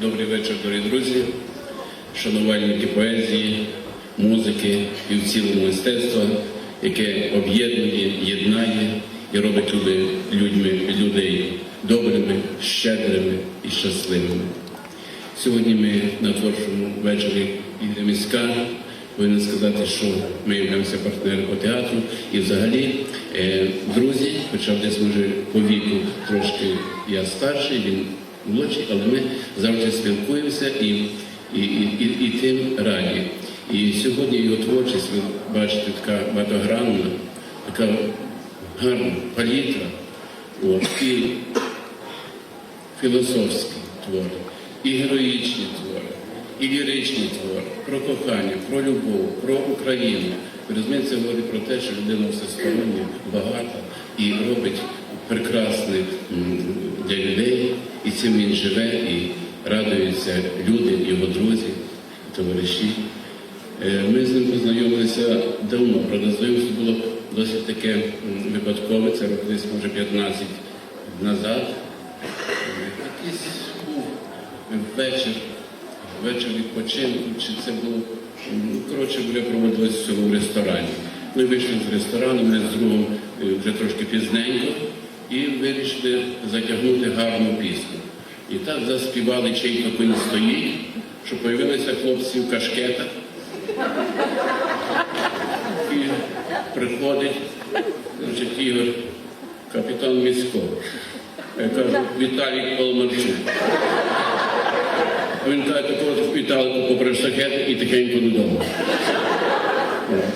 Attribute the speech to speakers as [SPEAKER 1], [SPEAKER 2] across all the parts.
[SPEAKER 1] Добрий вечір, дорогі друзі, шанувальники поезії, музики і в цілому мистецтва, яке об'єднує, єднає і робить люди, людьми, людей добрими, щедрими і щасливими. Сьогодні ми на творчому вечорі Ігоря Міська. Повинен сказати, що ми являємося партнером по театру і взагалі е, друзі, хоча десь може по віку трошки я старший, він молодший, але ми завжди спілкуємося і, і, і, і, і тим раді. І сьогодні його творчість, ви бачите, така багатогранна, така гарна палітра. От, і філософські твори, і героїчні твори, і ліричні твори, про кохання, про любов, про Україну. Розумієте, це говорить про те, що людина всестороння, багата і робить прекрасне для людей, і цим він живе, і радуються люди, його друзі, товариші. Е, Ми з ним познайомилися давно, правда, знайомство було досить таке випадкове, це років може 15 назад. Якийсь був вечір, вечір відпочинку, чи це було, м, коротше, вже проводилось в цьому ресторані. Ми вийшли з ресторану, ми з другом е, вже трошки пізненько, і вирішили затягнути гарну пісню. І так заспівали чий-то конь стоїть, що появилися хлопці в кашкетах. І приходить, значить, Ігор, капітан міського. Я кажу, Віталій Полмарчук. Він каже, Віталіку попри шахет і тихенько додому.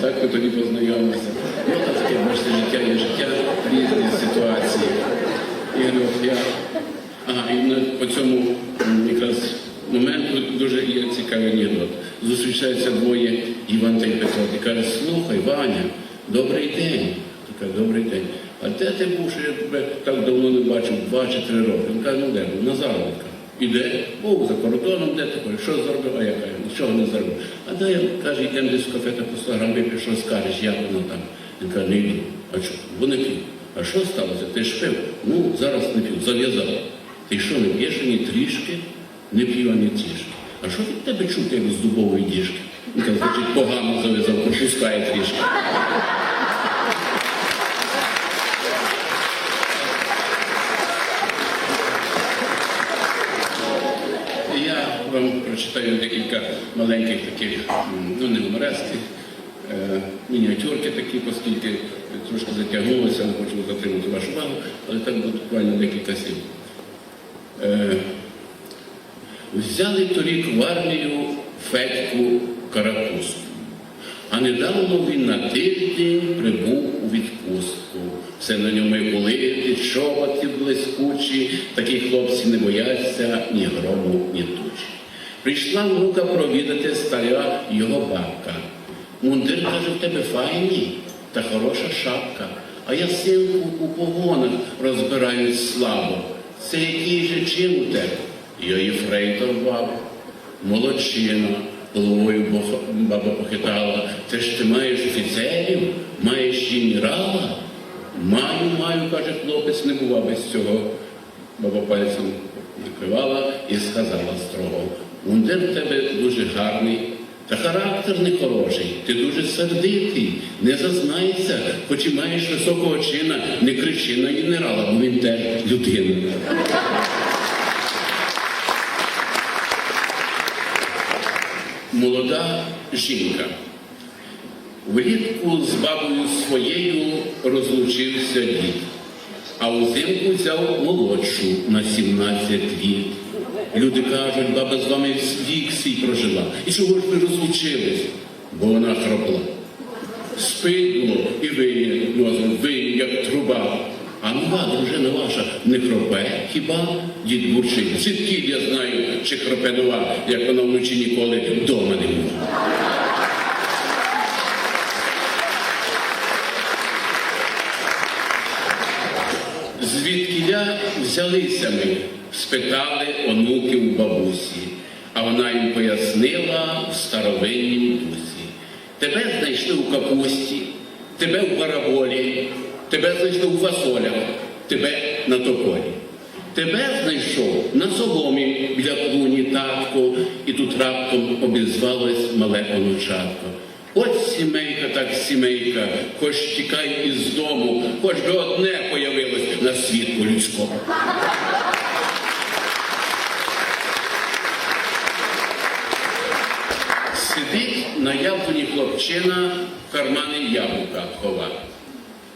[SPEAKER 1] Так ми тоді познайомилися. Ну, так таке, бачите, життя є життя, різні ситуації. І от я. Ага, і по цьому якраз моменту дуже є цікавий анекдот. Зустрічаються двоє Іван та Петро і каже, слухай, Ваня, добрий день. Така, добрий день. А де ти був, що я тебе так давно не бачив, два чи три роки? Він каже, ну де? був? На заробітках. І де? Був за кордоном, де ходиш? Що зробив? А я кажу, нічого не зробив. А я каже, йдемо десь в кафе та по 100 грам скажеш, як воно там? Каже, не йду. А що? Бо не п'ю. А що сталося? Ти ж пив? Ну, зараз не п'ю, зав'язав. Ти що, не п'єш ані трішки? Не п'ю ані трішки. А що від тебе чути, як з дубової діжки? Каже, значить, погано зав'язав, пропускає трішки. Вам прочитаю декілька маленьких таких, ну не гуморески, е, мініатюрки такі, оскільки трошки затягнулося, не хочу затримати вашу увагу, але так буквально декілька слів. Е, Взяли торік в армію Федьку Каракуску, а недавно він на тиждень прибув у відпустку. Все на ньому і полити, чоботи блискучі, такі хлопці не бояться ні грому, ні тучі. Прийшла внука провідати старя його бабка. Мундир каже, в тебе файний та хороша шапка. А я синку у погонах розбираюсь слабо. Це який же чин у тебе? Я єфрейтор баба. Молодчина, головою баба похитала. Ти ж ти маєш офіцерів, маєш генерала? Маю, маю, каже хлопець, не бува без цього. Баба пальцем накривала і сказала строго. Мундир в тебе дуже гарний, Та характер не хороший, ти дуже сердитий, не зазнайся, хоч і маєш високого чина, не кричи на генерала, бо він теж людина. Молода жінка. Влітку з бабою своєю розлучився дід, а узимку взяв молодшу на 17 літ. Люди кажуть, баба з вами вік свій прожила. І чого ж ви розлучились? Бо вона хропла. Спить було і виє носом, як труба. А нова дружина ваша не хропе хіба? Дід бурчить. Звідки я знаю, чи хропе нова, як вона вночі ніколи вдома не була. Звідкіля взялися ми, спитали онуків бабусі, а вона їм пояснила в старовиннім дусі. Тебе знайшли у капусті, тебе в бараболі, тебе знайшли у фасолях, тебе на тополі. Тебе знайшов на соломі біля клуні татко, і тут раптом обізвалось мале онучатко. От сімейка, так сімейка, хоч тікай із дому, хоч би одне появилось на світ людському. На яблуні хлопчина, в кармани яблука хова.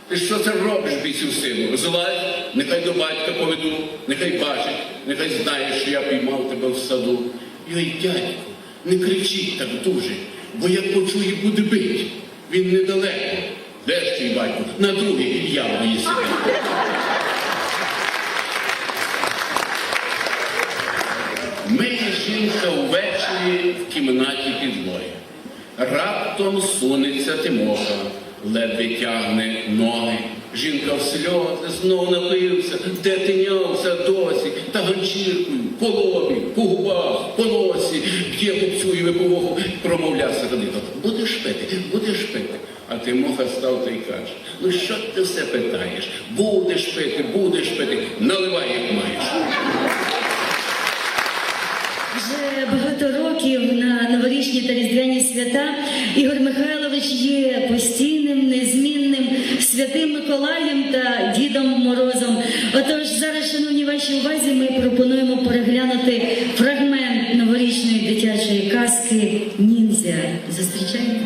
[SPEAKER 1] Ти що це робиш, бійцю сину? Злазь, нехай до батька поведу, нехай бачить, нехай знає, що я піймав тебе в саду. Йой, дядько, не кричіть так дуже, бо як почує, буде бить. Він недалеко. Де ж твій батько? На другій яблуні сидить. Миє жінка увечері в кімнаті підлоги. Раптом сунеться Тимоха, ледве тягне ноги. Жінка в сльози, знов напився, де тинявся досі, та ганчіркою, по лобі, по губах, по носі, б'є попцює виповоху, промовляв сердито. Будеш пити, будеш пити. А Тимоха став та й каже, ну що ти все питаєш? Будеш пити, будеш пити, наливай, як маєш.
[SPEAKER 2] Вже багато років на новорічні та різдвяні свята Ігор Михайлович є постійним, незмінним святим Миколаєм та Дідом Морозом. Отож, зараз, шановні вашій увазі, ми пропонуємо переглянути фрагмент новорічної дитячої казки Ніндзя. Зустрічайте.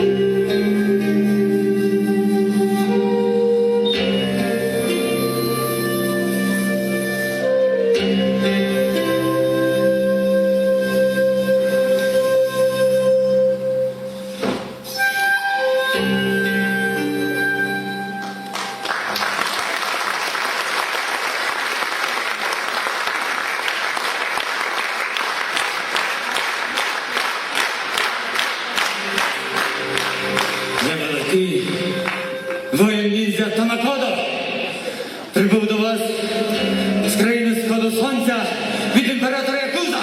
[SPEAKER 3] you. Прибув до вас з країни сходу сонця від імператора Якуза.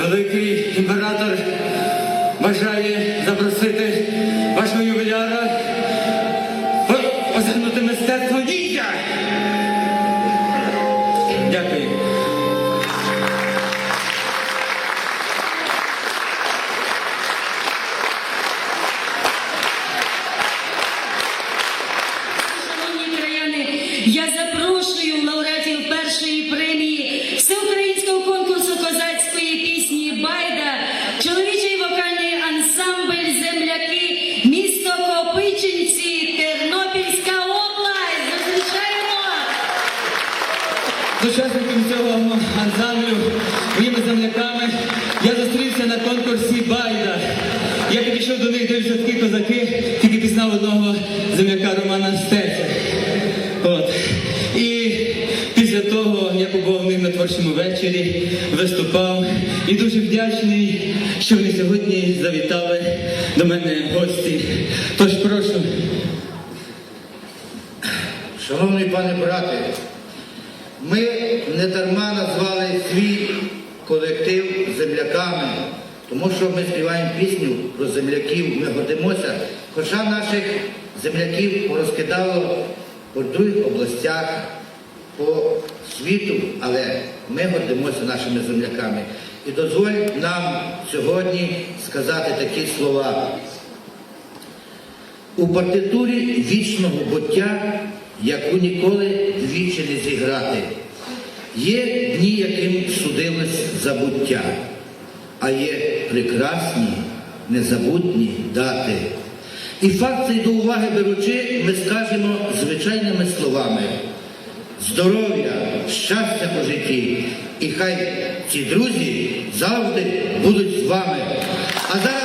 [SPEAKER 3] Великий імператор мене. Тож прошу.
[SPEAKER 4] Шановний пане брате, ми не дарма назвали свій колектив земляками, тому що ми співаємо пісню про земляків, ми гордимося, хоча наших земляків порозкидало по других областях, по світу, але ми гордимося нашими земляками. І дозволь нам сьогодні сказати такі слова. У партитурі вічного буття, яку ніколи двічі не зіграти, є дні, яким судилось забуття, а є прекрасні, незабутні дати. І факт цей до уваги беручи, ми скажемо звичайними словами здоров'я, щастя у житті, і хай ці друзі завжди будуть з вами. А зараз